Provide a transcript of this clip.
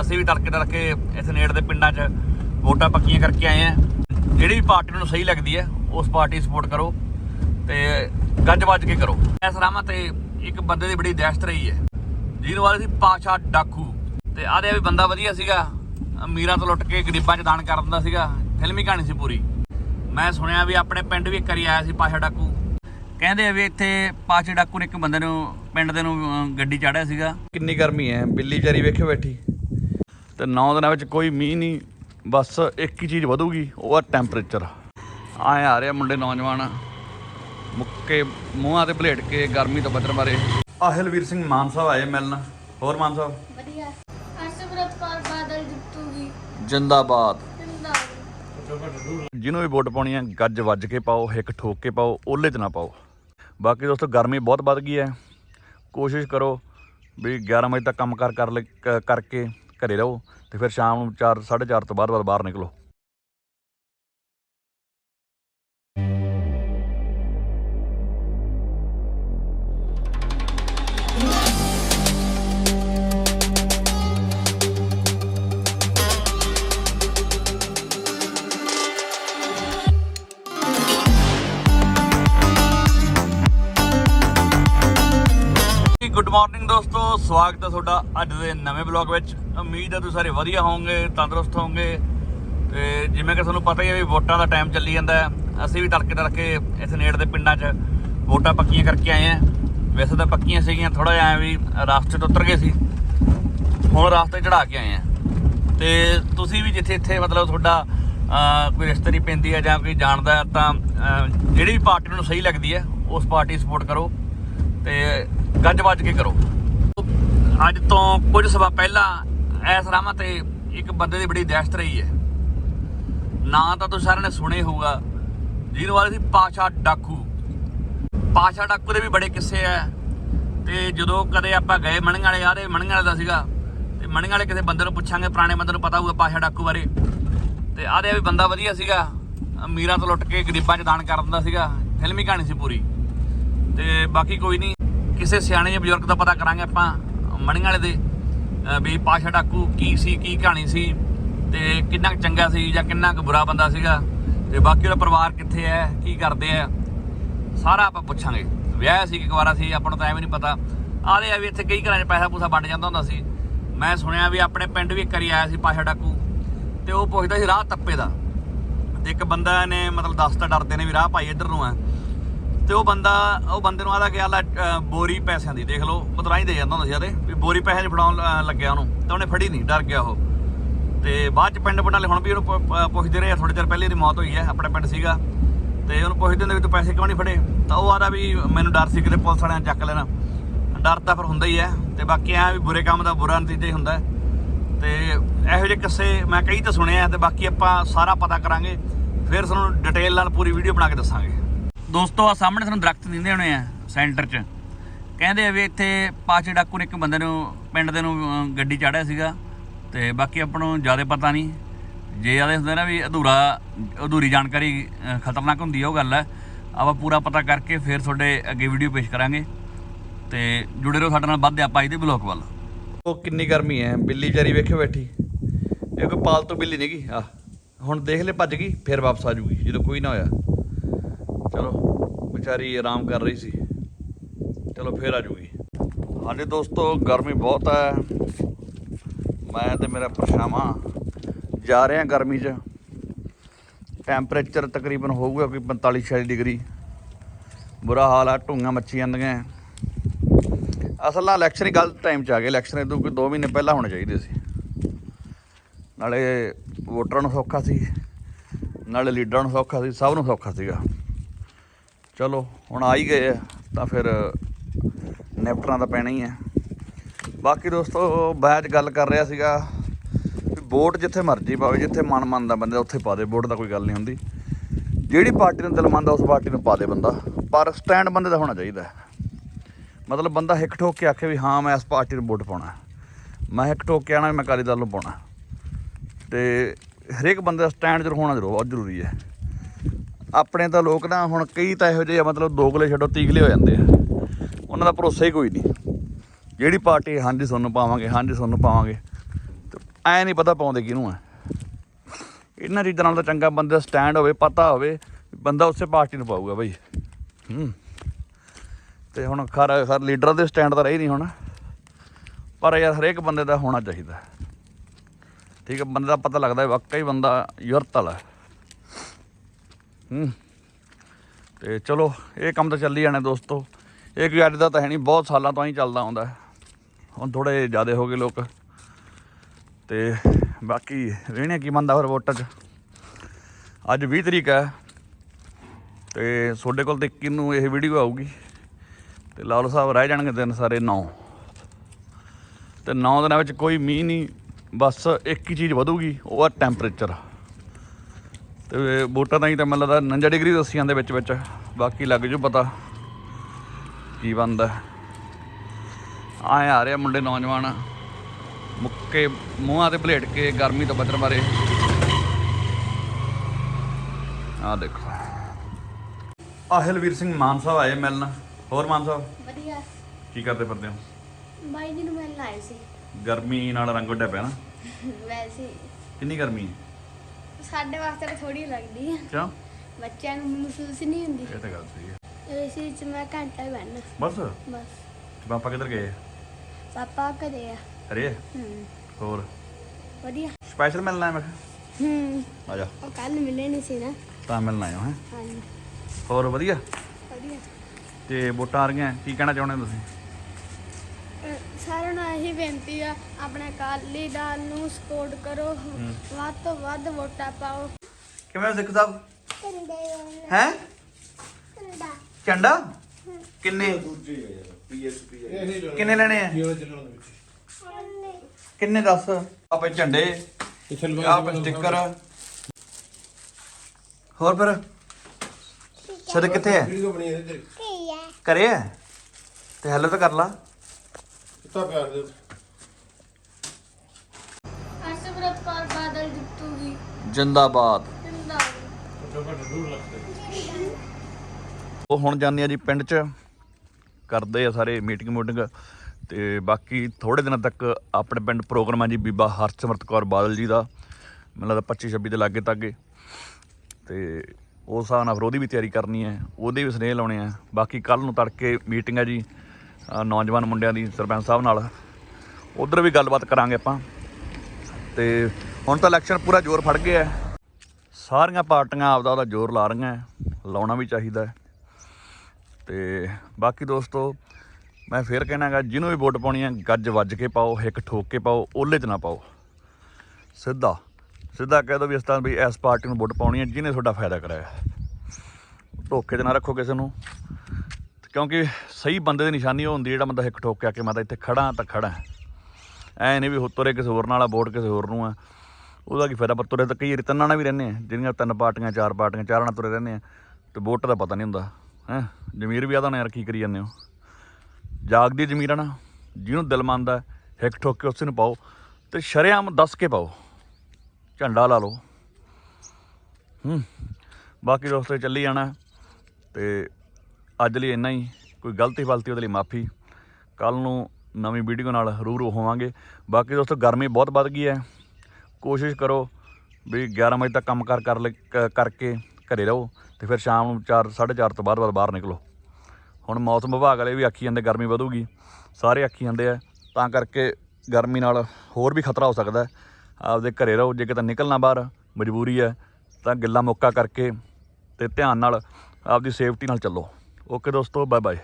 ਅਸੀਂ ਵੀ ਤੜਕੇ ਤੜਕੇ ਇਸ ਨੇੜ ਦੇ ਪਿੰਡਾਂ 'ਚ ਵੋਟਾਂ ਪੱਕੀਆਂ ਕਰਕੇ ਆਏ ਆ। ਜਿਹੜੀ ਵੀ ਪਾਰਟੀ ਨੂੰ ਸਹੀ ਲੱਗਦੀ ਹੈ, ਉਸ ਪਾਰਟੀ ਸਪੋਰਟ ਕਰੋ ਤੇ ਗੱਜ ਵੱਜ ਕੇ ਕਰੋ। ਇਸ ਰਾਮਾ ਤੇ ਇੱਕ ਬੰਦੇ ਦੀ ਬੜੀ ਦਹਿਸ਼ਤ ਰਹੀ ਹੈ। ਜਿਹਨੂੰ ਵਾਲੇ ਸੀ ਪਾਸ਼ਾ ਡਾਕੂ ਤੇ ਆਦੇ ਵੀ ਬੰਦਾ ਵਧੀਆ ਸੀਗਾ, ਅਮੀਰਾਂ ਤੋਂ ਲੁੱਟ ਕੇ ਗਰੀਬਾਂ 'ਚ ਦਾਨ ਕਰ ਦਿੰਦਾ ਸੀਗਾ, ਫਿਲਮੀ ਕਹਾਣੀ ਸੀ ਪੂਰੀ। ਮੈਂ ਸੁਣਿਆ ਵੀ ਆਪਣੇ ਪਿੰਡ ਵੀ ਇੱਕ ਵਾਰੀ ਆਇਆ ਸੀ ਪਾਸ਼ਾ ਡਾਕੂ। ਕਹਿੰਦੇ ਆ ਵੀ ਇੱਥੇ ਪਾਸ਼ਾ ਡਾਕੂ ਨੇ ਇੱਕ ਬੰਦੇ ਨੂੰ, ਪਿੰਡ ਦੇ ਨੂੰ ਗੱਡੀ ਚਾੜਿਆ ਸੀਗਾ। ਕਿੰਨੀ ਗਰਮੀ ਹੈ? ਬਿੱਲੀ ਚਾਰੀ ਵੇਖਿਓ ਬੈਠੀ। ਤੇ 9 ਦਿਨਾਂ ਵਿੱਚ ਕੋਈ ਮੀਂਹ ਨਹੀਂ ਬਸ ਇੱਕ ਹੀ ਚੀਜ਼ ਵਧੂਗੀ ਉਹ ਆ ਟੈਂਪਰੇਚਰ ਆਏ ਆ ਰਹੇ ਮੁੰਡੇ ਨੌਜਵਾਨ ਮੁੱਕੇ ਮੂੰਹਾਂ ਤੇ ਭਲੇਟ ਕੇ ਗਰਮੀ ਤੋਂ ਬਚਣ ਬਾਰੇ। ਆਹਿਲਵੀਰ ਸਿੰਘ ਮਾਨ ਸਾਹਿਬ ਆਏ ਮਿਲਣ। ਹੋਰ ਮਾਨ ਸਾਹਿਬ? ਵਧੀਆ। ਹਰਸਿਮਰਤ ਕੌਰ ਬਾਦਲ ਜਿੱਤੂਗੀ ਜਿੰਦਾਬਾਦ। ਜਿਹਨੂੰ ਵੀ ਵੋਟ ਪਾਉਣੀ ਹੈ ਗੱਜ ਵੱਜ ਕੇ ਪਾਓ ਹਿੱਕ ਠੋਕ ਕੇ ਪਾਓ ਓਲੇ 'ਚ ਨਾ ਪਾਓ। ਬਾਕੀ ਦੋਸਤੋ ਗਰਮੀ ਬਹੁਤ ਵੱਧ ਗਈ ਹੈ। ਕੋਸ਼ਿਸ਼ ਕਰੋ ਵੀ 11 ਵਜੇ ਤੱਕ ਕੰਮ ਕਾਰ ਕਰ ਲੈ- ਕ- ਕਰਕੇ ਘਰੇ ਰਹੋ ਤੇ ਫਿਰ ਸ਼ਾਮ ਨੂੰ 4 4:30 ਤੋਂ ਬਾਅਦ ਬਾਅਦ ਬਾਹਰ ਨਿਕਲੋ। ਦੋਸਤੋ ਸਵਾਗਤ ਹੈ ਤੁਹਾਡਾ ਅੱਜ ਦੇ ਨਵੇਂ ਬਲੌਗ ਵਿੱਚ। ਉਮੀਦ ਹੈ ਤੁਸੀਂ ਸਾਰੇ ਵਧੀਆ ਹੋਵੋਗੇ ਤੰਦਰੁਸਤ ਹੋਵੋਗੇ। ਤੇ ਜਿਵੇਂ ਕਿ ਤੁਹਾਨੂੰ ਪਤਾ ਹੀ ਹੈ ਵੀ ਵੋਟਾਂ ਦਾ ਟਾਈਮ ਚੱਲੀ ਜਾਂਦਾ ਹੈ। ਅਸੀਂ ਵੀ ਤੜਕੇ ਤੜਕੇ ਇਸ ਨੇੜ ਦੇ ਪਿੰਡਾਂ 'ਚ ਵੋਟਾਂ ਪੱਕੀਆਂ ਕਰਕੇ ਆਏ ਆ ਵੈਸੇ ਤਾਂ ਪੱਕੀਆਂ ਸੀਗੀਆਂ ਥੋੜਾ ਜਿਹਾ ਵੀ ਰਾਸਤੇ ਤੋਂ ਉਤਰ ਗਏ ਸੀ। ਹੁਣ ਰਾਸਤੇ ਚੜਾ ਕੇ ਆਏ ਆ ਤੇ ਤੁਸੀਂ ਵੀ ਜਿੱਥੇ ਇੱਥੇ ਮਤਲਬ ਤੁਹਾਡਾ ਅਹ, ਕੋਈ ਰਿਸ਼ਤੇਦਾਰੀ ਪੈਂਦੀ ਹੈ ਜਾਂ ਕੋਈ ਜਾਣਦਾ ਤਾਂ ਜਿਹੜੀ ਵੀ ਪਾਰਟੀ ਨੂੰ ਸਹੀ ਲੱਗਦੀ ਹੈ ਉਸ ਪਾਰਟੀ ਸਪੋਰਟ ਕਰੋ। ਤੇ ਗੱਜ ਵੱਜ ਕੇ ਕਰੋ। ਅੱਜ ਤੋਂ ਕੁਝ ਸਵਾ ਪਹਿਲਾਂ ਐਸ ਰਾਮਾ ਤੇ ਇੱਕ ਬੰਦੇ ਦੀ ਬੜੀ ਦਹਿਸ਼ਤ ਰਹੀ ਹੈ। ਨਾਂ ਤਾਂ ਤੁਸੀਂ ਸਾਰਿਆਂ ਨੇ ਸੁਣੇ ਹੋਊਗਾ। ਜਿਹਨੂੰ ਵਾਲੇ ਸੀ ਪਾਸ਼ਾ ਡਾਕੂ। ਪਾਸ਼ਾ ਡਾਕੂ ਦੇ ਵੀ ਬੜੇ ਕਿੱਸੇ ਆ। ਤੇ ਜਦੋਂ ਕਦੇ ਆਪਾਂ ਗਏ ਮਣੀਆਂ ਵਾਲੇ ਯਾਰ ਇਹ ਮਣੀਆਂ ਵਾਲੇ ਦਾ ਸੀਗਾ। ਤੇ ਮਣੀਆਂ ਵਾਲੇ ਕਿਸੇ ਬੰਦੇ ਨੂੰ ਪੁੱਛਾਂਗੇ, ਪੁਰਾਣੇ ਬੰਦੇ ਨੂੰ ਪਤਾ ਹੋਊਗਾ ਪਾਸ਼ਾ ਡਾਕੂ ਬਾਰੇ। ਤੇ ਆਦੇ ਵੀ ਬੰਦਾ ਵਧੀਆ ਸੀਗਾ। ਅਮੀਰਾਂ ਤੋਂ ਲੁੱਟ ਕੇ ਗਰੀਬਾਂ 'ਚ ਦਾਨ ਕਰ ਦਿੰਦਾ ਸੀਗਾ। ਫਿਲਮੀ ਕਹਾਣੀ ਸੀ ਪੂਰੀ। ਤੇ ਬਾਕੀ ਕੋਈ ਨਹੀਂ, ਕਿਸੇ ਸਿਆਣੇ ਜਿਹੇ ਬਜ਼ੁਰਗ ਦਾ ਪਤਾ ਕਰਾਂਗੇ ਆਪਾਂ। ਮਣੀਆਂ ਵਾਲੇ ਦੇ ਵੀ ਪਾਸ਼ਾ ਡਾਕੂ ਕੀ ਸੀ, ਕੀ ਕਹਾਣੀ ਸੀ ਤੇ ਕਿੰਨਾ ਕੁ ਚੰਗਾ ਸੀ ਜਾਂ ਕਿੰਨਾ ਕੁ ਬੁਰਾ ਬੰਦਾ ਸੀਗਾ ਤੇ ਬਾਕੀ ਉਹਦਾ ਪਰਿਵਾਰ ਕਿੱਥੇ ਹੈ, ਕੀ ਕਰਦੇ ਆ, ਸਾਰਾ ਆਪਾਂ ਪੁੱਛਾਂਗੇ। ਵਿਆਹ ਸੀ ਕਿ ਕੁਆਰਾ ਸੀ ਆਪਾਂ ਨੂੰ ਤਾਂ ਐਵੇਂ ਨਹੀਂ ਪਤਾ। ਆਲੇ ਆ ਵੀ ਇੱਥੇ ਕਈ ਘਰਾਂ 'ਚ ਪੈਸਾ ਪੂਸਾ ਵੰਡ ਜਾਂਦਾ ਹੁੰਦਾ ਸੀ। ਮੈਂ ਸੁਣਿਆ ਵੀ ਆਪਣੇ ਪਿੰਡ ਵੀ ਇੱਕ ਵਾਰੀ ਆਇਆ ਸੀ ਪਾਸ਼ਾ ਡਾਕੂ ਤੇ ਉਹ ਪੁੱਛਦਾ ਸੀ ਰਾਹ ਤੱਪੇ ਦਾ। ਤੇ ਇੱਕ ਬੰਦਾ ਨੇ ਮਤਲਬ ਦੱਸਤਾ ਡਰਦੇ ਨੇ ਵੀ ਰਾਹ ਭਾਈ ਇੱਧਰ ਨੂੰ ਆ। ਤੇ ਉਹ ਬੰਦਾ, ਉਹ ਬੰਦੇ ਨੂੰ ਆਦਾ ਕਿ ਲੈ ਬੋਰੀ ਪੈਸਿਆਂ ਦੀ, ਦੇਖ ਲਓ ਮਤਲਬ ਦੇ ਜਾਂਦਾ ਹੁੰਦਾ ਸੀ ਆਦੇ, ਵੀ ਬੋਰੀ ਪੈਸੇ ਚ ਫੜਾਉਣ ਲੱਗਿਆ ਉਹਨੂੰ, ਤਾਂ ਉਹਨੇ ਫੜੀ ਨਹੀਂ, ਡਰ ਗਿਆ ਉਹ। ਤੇ ਬਾਅਦ ਚ ਪਿੰਡ ਪਟਾਲੇ ਹੁਣ ਵੀ ਉਹਨੂੰ ਪ- ਪੁੱਛਦੇ ਰਹੇ ਥੋੜੇ ਚਿਰ ਪਹਿਲੇ ਇਹਦੀ ਮੌਤ ਹੋਈ ਹੈ, ਆਪਣੇ ਪਿੰਡ ਸੀਗਾ। ਤੇ ਉਹਨੂੰ ਪੁੱਛਦੇ ਹੁੰਦੇ ਵੀ ਤੂੰ ਪੈਸੇ ਕਿਉਂ ਨਹੀਂ ਫੜੇ? ਤਾਂ ਉਹ ਆਦਾ ਵੀ ਮੈਨੂੰ ਡਰ ਸੀ ਕਿਤੇ ਪੁਲਿਸ ਵਾਲਿਆਂ ਨੇ ਚੱਕ ਲੈਣਾ। ਡਰ ਤਾਂ ਫਿਰ ਹੁੰਦਾ ਹੀ ਹੈ, ਤੇ ਬਾਕੀ ਐ ਵੀ ਬੁਰੇ ਕੰਮ ਦਾ ਬੁਰਾ ਨਤੀਜਾ ਹੀ ਹੁੰਦਾ। ਹੈ ਤੇ ਇਹੋ ਜਿਹੇ ਕਿੱਸੇ ਮੈਂ ਕਈ ਤਾਂ ਸੁਣਿਆ ਆ ਤੇ ਬਾਕੀ ਆਪਾਂ ਸਾਰਾ ਪਤਾ ਕਰਾਂਗੇ, ਫਿਰ ਤੁਹਾਨੂੰ ਡਿਟੇਲ ਨਾਲ ਪੂਰੀ ਵੀਡੀਓ ਬਣਾ ਕੇ ਦੱਸਾਂਗੇ। ਦੋਸਤੋ ਆ ਸਾਹਮਣੇ ਤੁਹਾਨੂੰ ਦਰਖਤ ਦਿੰਦੇ ਹੋਣੇ ਆ, ਸੈਂਟਰ 'ਚ। ਕਹਿੰਦੇ ਆ ਵੀ ਇੱਥੇ ਪਾਛੇ ਡਾਕੂ ਨੇ ਇੱਕ ਬੰਦੇ ਨੂੰ, ਪਿੰਡ ਦੇ ਨੂੰ ਗੱਡੀ ਚਾੜਿਆ ਸੀਗਾ ਤੇ ਬਾਕੀ ਆਪਾਂ ਨੂੰ ਜ਼ਿਆਦਾ ਪਤਾ ਨਹੀਂ। ਜੇ ਜ਼ਿਆਦਾ ਹੁੰਦਾ ਨਾ ਵੀ ਅਧੂਰਾ, ਅਧੂਰੀ ਜਾਣਕਾਰੀ ਖਤਰਨਾਕ ਹੁੰਦੀ ਹੈ ਉਹ ਗੱਲ ਹੈ ਆਪਾਂ ਪੂਰਾ ਪਤਾ ਕਰਕੇ ਫਿਰ ਤੁਹਾਡੇ ਅੱਗੇ ਵੀਡੀਓ ਪੇਸ਼ ਕਰਾਂਗੇ। ਤੇ ਜੁੜੇ ਰਹੋ ਸਾਡੇ ਨਾਲ ਵੱਧਦੇ ਆਪਾਂ ਇਹਦੇ ਬਲੌਗ ਵੱਲ। ਉਹ ਕਿੰਨੀ ਗਰਮੀ ਹੈ ਬਿੱਲੀ ਚਾਰੀ ਵੇਖਿਓ ਬੈਠੀ। ਇਹ ਕੋਈ ਪਾਲਤੂ ਬਿੱਲੀ ਨਹੀਂਗੀ ਆ ਹੁਣ ਦੇਖ ਲੈ ਭੱਜ ਗਈ, ਫਿਰ ਵਾਪਸ ਆ ਜੂਗੀ, ਜਦੋਂ ਕੋਈ ਨਾ ਹੋਇਆ। ਚਲੋ, ਵਿਚਾਰੀ ਆਰਾਮ ਕਰ ਰਹੀ ਸੀ। ਚਲੋ ਫੇਰ ਆ ਜੂਗੀ। ਹਾਂਜੀ ਦੋਸਤੋ, ਗਰਮੀ ਬਹੁਤ ਹੈ। ਮੈਂ ਤੇ ਮੇਰਾ ਪਰਛਾਵਾਂ ਜਾ ਰਹੇ ਹਾਂ ਗਰਮੀ 'ਚ। ਟੈਂਪਰੇਚਰ ਤਕਰੀਬਨ ਹੋਊਗਾ ਕੋਈ 45 46 ਡਿਗਰੀ। ਬੁਰਾ ਹਾਲ ਆ, ਢੂੰਗਾ ਮੱਛੀ ਜਾਂਦੀਆਂ। ਅਸਲ ਨਾਲ ਇਲੈਕਸ਼ਨ ਹੀ ਗਲਤ ਟਾਈਮ 'ਚ ਆ ਗਏ। ਇਲੈਕਸ਼ਨ ਇਦੋਂ ਕੋਈ 2 ਮਹੀਨੇ ਪਹਿਲਾਂ ਹੋਣੇ ਚਾਹੀਦੇ ਸੀ। ਨਾਲੇ ਵੋਟਰਾਂ ਨੂੰ ਸੌਖਾ ਸੀ। ਨਾਲੇ ਲੀਡਰਾਂ ਨੂੰ ਸੌਖਾ ਸੀ, ਸਭ ਨੂੰ ਸੌਖਾ ਸੀਗਾ। ਚਲੋ, ਹੁਣ ਆ ਹੀ ਗਏ ਆ, ਤਾਂ ਫਿਰ ਨਿਪਟਣਾ ਤਾਂ ਪੈਣਾ ਹੀ ਹੈ ਬਾਕੀ ਦੋਸਤੋ, ਬੈਚ ਗੱਲ ਕਰ ਰਿਹਾ ਸੀਗਾ ਵੀ ਵੋਟ ਜਿੱਥੇ ਮਰਜ਼ੀ ਪਾਵੇ ਜਿੱਥੇ ਮਨ ਮੰਨਦਾ ਬੰਦਾ, ਉੱਥੇ ਪਾ ਦੇ, ਵੋਟ ਦਾ ਕੋਈ ਗੱਲ ਨਹੀਂ ਹੁੰਦੀ। ਜਿਹੜੀ ਪਾਰਟੀ ਨੂੰ ਦਿਲ ਮੰਨਦਾ, ਉਸ ਪਾਰਟੀ ਨੂੰ ਪਾ ਦੇ ਬੰਦਾ। ਪਰ ਸਟੈਂਡ ਬੰਦੇ ਦਾ ਹੋਣਾ ਚਾਹੀਦਾ ਮਤਲਬ ਬੰਦਾ ਹਿੱਕ ਠੋਕ ਕੇ ਆਖੇ ਵੀ ਹਾਂ, ਮੈਂ ਇਸ ਪਾਰਟੀ ਨੂੰ ਵੋਟ ਪਾਉਣਾ ਮੈਂ ਹਿੱਕ ਠੋਕ ਕੇ ਆਣਾ ਵੀ ਮੈਂ ਅਕਾਲੀ ਦਲ ਨੂੰ ਪਾਉਣਾ ਤੇ ਹਰੇਕ ਬੰਦੇ ਦਾ ਸਟੈਂਡ ਜ਼ਰੂਰ ਹੋਣਾ ਜ਼ਰੂਰ ਬਹੁਤ ਜ਼ਰੂਰੀ ਹੈ। ਆਪਣੇ ਤਾਂ ਲੋਕ ਨਾ ਹੁਣ ਕਈ ਤਾਂ ਇਹੋ ਜਿਹੇ ਆ, ਮਤਲਬ ਦੋਗਲੇ ਛੱਡੋ ਤੀਗਲੇ ਹੋ ਜਾਂਦੇ ਆ। ਉਹਨਾਂ ਦਾ ਭਰੋਸਾ ਹੀ ਕੋਈ ਨਹੀਂ। ਜਿਹੜੀ ਪਾਰਟੀ ਹਾਂਜੀ ਤੁਹਾਨੂੰ ਪਾਵਾਂਗੇ, ਹਾਂਜੀ ਤੁਹਾਨੂੰ ਪਾਵਾਂਗੇ। ਤੇ ਐ ਨਹੀਂ ਪਤਾ ਪਾਉਂਦੇ ਕਿਹਨੂੰ ਆ। ਇਹਨਾਂ ਚੀਜ਼ਾਂ ਨਾਲ ਤਾਂ ਚੰਗਾ ਬੰਦੇ ਦਾ ਸਟੈਂਡ ਹੋਵੇ, ਪਤਾ ਹੋਵੇ, ਬੰਦਾ ਉਸੇ ਪਾਰਟੀ ਨੂੰ ਪਾਊਗਾ ਬਈ। ਹੂੰ। ਤੇ ਹੁਣ ਖਰ ਖਰ ਲੀਡਰਾਂ ਦੇ ਸਟੈਂਡ ਤਾਂ ਰਹੀ ਨਹੀਂ ਹੁਣ। ਪਰ ਯਾਰ ਹਰੇਕ ਬੰਦੇ ਦਾ ਹੋਣਾ ਚਾਹੀਦਾ। ਠੀਕ ਹੈ ਬੰਦੇ ਦਾ ਪਤਾ ਲੱਗਦਾ ਵਾਕਈ ਬੰਦਾ ਯੁਰਤ ਵਾਲਾ ਹੈ। ਹੂੰ। ਤੇ ਚਲੋ, ਇਹ ਕੰਮ ਤਾਂ ਚੱਲੀ ਜਾਣਾ ਦੋਸਤੋ। ਇਹ ਕੋਈ ਅੱਜ ਦਾ ਤਾਂ ਹੈ ਨਹੀਂ, ਬਹੁਤ ਸਾਲਾਂ ਤੋਂ ਹੀ ਚੱਲਦਾ ਆਉਂਦਾ ਹੁਣ ਥੋੜੇ ਜ਼ਿਆਦਾ ਹੋ ਗਏ ਲੋਕ। ਤੇ ਬਾਕੀ ਰਹਿਣੇ ਕੀ ਬੰਦਾ ਹੋਰ ਵੋਟਾਂ 'ਚ? ਅੱਜ 20 ਤਰੀਕ ਹੈ। ਤੇ ਤੁਹਾਡੇ ਕੋਲ ਤੇ ਕਿੰਨੂੰ ਇਹ ਵੀਡੀਓ ਆਊਗੀ? ਤੇ ਲਾਲ ਸਾਹਿਬ ਰਹਿ ਜਾਣਗੇ ਦਿਨ ਸਾਰੇ 9 ਤੇ 9 ਦਿਨਾਂ ਵਿੱਚ ਕੋਈ ਮੀਂਹ ਨਹੀਂ, ਬਸ ਇੱਕ ਹੀ ਚੀਜ਼ ਵਧੂਗੀ, ਉਹ ਆ ਟੈਂਪਰੇਚਰ ਤੇ ਵੋਟਾਂ ਤਾਂ ਹੀ ਤਾਂ ਮੈਨੂੰ ਲੱਗਦਾ 49 ਡਿਗਰੀ ਦੱਸੀਆਂ ਦੇ ਵਿੱਚ ਵਿੱਚ ਬਾਕੀ ਲੱਗ ਜੂ ਪਤਾ ਕੀ ਬਣਦਾ। ਆਏ ਆ ਰਹੇ ਮੁੰਡੇ ਨੌਜਵਾਨ ਮੁੱਕੇ ਮੂੰਹਾਂ ਤੇ ਭਲੇਟ ਕੇ ਗਰਮੀ ਤੋਂ ਬਚਣ ਬਾਰੇ। ਆ ਦੇਖੋ। ਆਹਿਲਵੀਰ ਸਿੰਘ ਮਾਨ ਸਾਹਿਬ ਆਏ ਮਿਲਣ। ਹੋਰ ਮਾਨ ਸਾਹਿਬ? ਵਧੀਆ। ਕੀ ਕਰਦੇ ਫਿਰਦੇ ਹੋ? ਬਾਈ ਜੀ ਨੂੰ ਮਿਲਣ ਆਏ ਸੀ। ਗਰਮੀ ਨਾਲ ਰੰਗ ਉੱਡਿਆ ਪਿਆ ਨਾ। ਵੈਸੇ ਹੀ। ਕਿੰਨੀ ਗਰਮੀ ਹੈ? ਸਾਡੇ ਵਾਸਤੇ ਤਾਂ ਥੋੜੀ ਲੱਗਦੀ ਆ। ਕਿਉਂ? ਬੱਚਿਆਂ ਨੂੰ ਮਹਿਸੂਸ ਨਹੀਂ ਹੁੰਦੀ ਇਹ ਤਾਂ ਗੱਲ ਸਹੀ ਹੈ ਇਸ ਵਿੱਚ ਮੈਂ ਘੰਟਾ ਹੀ ਬੈਠਣਾ ਬਸ? ਬਸ। ਪਾਪਾ ਕਿੱਧਰ ਗਏ? ਪਾਪਾ ਘਰੇ ਆ। ਅਰੇ ਹੂੰ। ਹੋਰ? ਵਧੀਆ। ਸਪੈਸ਼ਲ ਮਿਲਣਾ ਹੈ ਮੈਂ ਕਿਹਾ। ਹੂੰ। ਆ ਜਾ। ਉਹ ਕੱਲ ਮਿਲੇ ਨਹੀਂ ਸੀ ਨਾ। ਤਾਂ ਮਿਲਣ ਆਇਓ ਹੈ। ਹਾਂਜੀ। ਹੋਰ ਵਧੀਆ? ਵਧੀਆ। ਤੇ ਵੋਟਾਂ ਆ ਰਹੀਆਂ ਕੀ ਕਹਿਣਾ ਚਾਹੁੰਦੇ ਹੋ ਤੁਸੀਂ? ਸਾਰਿਆਂ ਨੂੰ ਇਹੀ ਬੇਨਤੀ ਆ ਆਪਣੇ ਅਕਾਲੀ ਦਲ ਨੂੰ ਸਪੋਰਟ ਕਰੋ ਵੱਧ ਤੋਂ ਵੱਧ ਵੋਟਾਂ ਪਾਓ। ਕਿਵੇਂ ਹੋ ਸਿੱਖ ਸਾਹਿਬ? ਹੈ ਝੰਡਾ? ਕਿੰਨੇ? ਕਿੰਨੇ ਲੈਣੇ? ਆ? ਕਿੰਨੇ ਦੱਸ? ਆਪੇ ਝੰਡੇ। ਆਪ ਸਟicker ਹੋਰ ਫਿਰ? ਸਦ ਕਿੱਥੇ ਹੈ? ਹੈ? ਤੇ ਹੈਲੋ ਤਾਂ ਕਰ ਲਾ। ਕਿੱਤਾ ਪਿਆਰ ਦੇ ਅਰਸ਼ਵਰਤ ਕੌਰ ਬਾਦਲ ਜਿੱਤੂਗੀ ਜਿੰਦਾਬਾਦ। ਜਿੰਦਾਬਾਦ। ਉਹ ਹੁਣ ਜਾਂਦੇ ਆ ਜੀ ਪਿੰਡ 'ਚ। ਕਰਦੇ ਆ ਸਾਰੇ ਮੀਟਿੰਗ ਮੂਟਿੰਗ। ਤੇ ਬਾਕੀ ਥੋੜੇ ਦਿਨਾਂ ਤੱਕ ਆਪਣੇ ਪਿੰਡ ਪ੍ਰੋਗਰਾਮ ਆ ਜੀ ਬੀਬਾ ਹਰਸਿਮਰਤ ਕੌਰ ਬਾਦਲ ਜੀ ਦਾ। ਮੈਨੂੰ ਲੱਗਦਾ 25 26 ਦੇ ਲਾਗੇ ਤਾਗੇ। ਤੇ ਉਸ ਹਿਸਾਬ ਨਾਲ ਫਿਰ ਉਹਦੀ ਵੀ ਤਿਆਰੀ ਕਰਨੀ ਹੈ। ਉਹਦੇ ਵੀ ਸੁਨੇਹ ਲਾਉਣੇ ਆ। ਬਾਕੀ ਕੱਲ ਨੂੰ ਤੜਕੇ ਮੀਟਿੰਗ ਆ ਜੀ। ਨੌਜਵਾਨ ਮੁੰਡਿਆਂ ਦੀ ਸਰਪੰਚ ਸਾਹਿਬ ਨਾਲ। ਉਧਰ ਵੀ ਗੱਲਬਾਤ ਕਰਾਂਗੇ ਆਪਾਂ। ਤੇ ਹੁਣ ਤਾਂ ਇਲੈਕਸ਼ਨ ਪੂਰਾ ਜ਼ੋਰ ਫੜ ਗਿਆ ਸਾਰੀਆਂ ਪਾਰਟੀਆਂ ਆਪਦਾ ਉਹਦਾ ਜ਼ੋਰ ਲਾ ਰਹੀਆਂ ਲਾਉਣਾ ਵੀ ਚਾਹੀਦਾ ਹੈ। ਤੇ ਬਾਕੀ ਦੋਸਤੋ, ਮੈਂ ਫੇਰ ਕਹਿਣਾਗਾ, ਜਿਹਨੂੰ ਵੀ ਵੋਟ ਪਾਉਣੀ ਹੈ, ਗੱਜ ਵੱਜ ਕੇ ਪਾਓ, ਹਿੱਕ ਠੋਕ ਕੇ ਪਾਓ ਓਲੇ 'ਚ ਨਾ ਪਾਓ। ਸਿੱਧਾ ਸਿੱਧਾ ਕਹਿ ਦੋ ਵੀ ਇਸ ਤਰ੍ਹਾਂ ਵੀ ਇਸ ਪਾਰਟੀ ਨੂੰ ਵੋਟ ਪਾਉਣੀ ਹੈ, ਜਿਹਨੇ ਤੁਹਾਡਾ ਫਾਇਦਾ ਕਰਾਇਆ। ਧੋਖੇ 'ਚ ਨਾ ਰੱਖੋ ਕਿਸੇ ਨੂੰ। ਕਿਉਂਕਿ ਸਹੀ ਬੰਦੇ ਦੀ ਨਿਸ਼ਾਨੀ ਉਹ ਹੁੰਦੀ ਜਿਹੜਾ ਬੰਦਾ ਹਿੱਕ ਠੋਕ ਕੇ ਆ ਕੇ ਮੈਂ ਤਾਂ ਇੱਥੇ ਖੜਾ ਤਾਂ ਖੜਾ ਐ ਨਹੀਂ ਵੀ ਹੋ ਤੁਰੇ ਕਿਸੇ ਹੋਰ ਨਾਲ ਆ ਵੋਟ ਕਿਸੇ ਹੋਰ ਨੂੰ ਆ। ਉਹਦਾ ਕੀ ਫਾਇਦਾ? ਪਰ ਤੁਰੇ ਤਾਂ ਕਈ ਵਾਰੀ ਤਿੰਨਾਂ ਨਾਲ ਵੀ ਰਹਿੰਦੇ ਆ। ਜਿਹੜੀਆਂ ਤਿੰਨ ਪਾਰਟੀਆਂ, ਚਾਰ ਪਾਰਟੀਆਂ, ਚਾਰਾਂ ਨਾਲ ਤੁਰੇ ਰਹਿੰਦੇ ਆ, ਤੇ ਵੋਟ ਦਾ ਪਤਾ ਨਹੀਂ ਹੁੰਦਾ। ਹੈ? ਜ਼ਮੀਰ ਵੀ ਆਦਾ ਨਾ ਯਾਰ, ਕੀ ਕਰੀ ਜਾਂਦੇ ਹੋ? ਜਾਗਦੀ ਜ਼ਮੀਰ ਆ ਨਾ ਜਿਹਨੂੰ ਦਿਲ ਮੰਨਦਾ, ਹਿੱਕ ਠੋਕ ਕੇ ਉਸੇ ਨੂੰ ਪਾਓ ਤੇ ਸ਼ਰੇਆਮ ਦੱਸ ਕੇ ਪਾਓ। ਝੰਡਾ ਲਾ ਲਓ। ਹੂੰ। ਬਾਕੀ ਦੋਸਤੋ ਚੱਲੀ ਜਾਣਾ ਤੇ ਅੱਜ ਲਈ ਇੰਨਾ ਹੀ। ਕੋਈ ਗਲਤੀ ਫਲਤੀ ਉਹਦੇ ਲਈ ਮਾਫੀ। ਕੱਲ ਨੂੰ ਨਵੀਂ ਵੀਡੀਓ ਨਾਲ ਰੂਬਰੂ ਹੋਵਾਂਗੇ। ਬਾਕੀ ਦੋਸਤੋ, ਗਰਮੀ ਬਹੁਤ ਵੱਧ ਗਈ ਹੈ। ਕੋਸ਼ਿਸ਼ ਕਰੋ ਵੀ 11 ਵਜੇ ਤੱਕ ਕੰਮ ਕਾਰ ਕਰ ਲੈ- ਕਰਕੇ ਘਰੇ ਰਹੋ ਤੇ ਫਿਰ ਸ਼ਾਮ ਨੂੰ 4 4:30 ਤੋਂ ਬਾਅਦ ਬਾਅਦ ਬਾਹਰ ਨਿਕਲੋ। ਹੁਣ ਮੌਸਮ ਵਿਭਾਗ ਵਾਲੇ ਵੀ ਆਖੀ ਜਾਂਦੇ ਗਰਮੀ ਵਧੂਗੀ। ਸਾਰੇ ਆਖੀ ਜਾਂਦੇ ਆ, ਤਾਂ ਕਰਕੇ ਗਰਮੀ ਨਾਲ ਹੋਰ ਵੀ ਖਤਰਾ ਹੋ ਸਕਦਾ ਆਪਦੇ ਘਰੇ ਰਹੋ, ਜੇ ਕਿਤੇ ਨਿਕਲਣਾ ਬਾਹਰ, ਮਜਬੂਰੀ ਹੈ, ਤਾਂ ਗਿੱਲਾ ਮੌਕਾ ਕਰਕੇ ਤੇ ਧਿਆਨ ਨਾਲ ਆਪਦੀ ਸੇਫਟੀ ਨਾਲ ਚੱਲੋ। ਓਕੇ ਦੋਸਤੋ ਬਾਏ ਬਾਏ